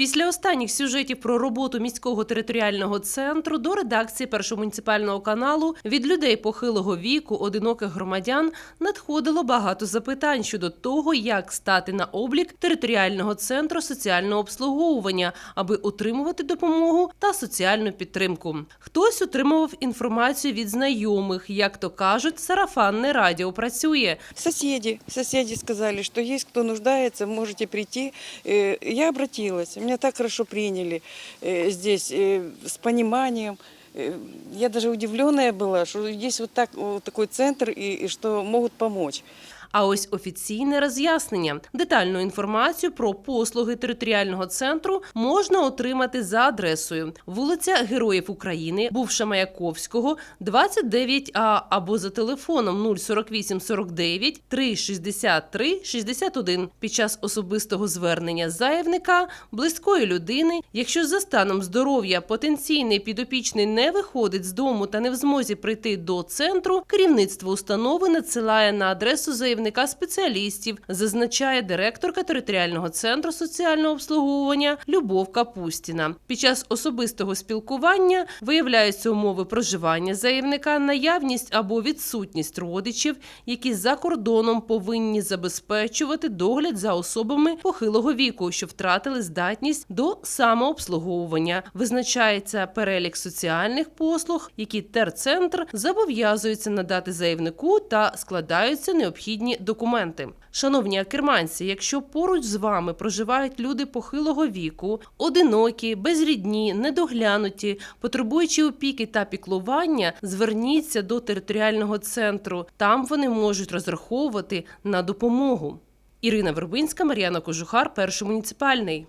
Після останніх сюжетів про роботу міського територіального центру до редакції першого муніципального каналу від людей похилого віку, одиноких громадян надходило багато запитань щодо того, як стати на облік територіального центру соціального обслуговування, аби отримувати допомогу та соціальну підтримку. Хтось отримував інформацію від знайомих, як то кажуть, сарафанне радіо працює. Соседи, соседи сказали, что есть кто нуждается, можете прийти. Э, Я обратилась, меня так хорошо приняли э, здесь, э, с пониманием. Э, Я даже удивленная была, что есть вот, так, вот такой центр и, и что могут помочь. А ось офіційне роз'яснення. Детальну інформацію про послуги територіального центру можна отримати за адресою вулиця Героїв України, бувша Маяковського, 29А або за телефоном 048 49 363 61 під час особистого звернення заявника, близької людини, якщо за станом здоров'я потенційний підопічний не виходить з дому та не в змозі прийти до центру, керівництво установи надсилає на адресу заявника спеціалістів, зазначає директорка територіального центру соціального обслуговування Любов Капустіна. Під час особистого спілкування виявляються умови проживання заявника, наявність або відсутність родичів, які за кордоном повинні забезпечувати догляд за особами похилого віку, що втратили здатність до самообслуговування. Визначається перелік соціальних послуг, які терцентр зобов'язується надати заявнику та складаються необхідні документи. Шановні акерманці, якщо поруч з вами проживають люди похилого віку, одинокі, безрідні, недоглянуті, потребуючи опіки та піклування, зверніться до територіального центру. Там вони можуть розраховувати на допомогу. Ірина Вербинська, Мар'яна Кожухар, перший муніципальний.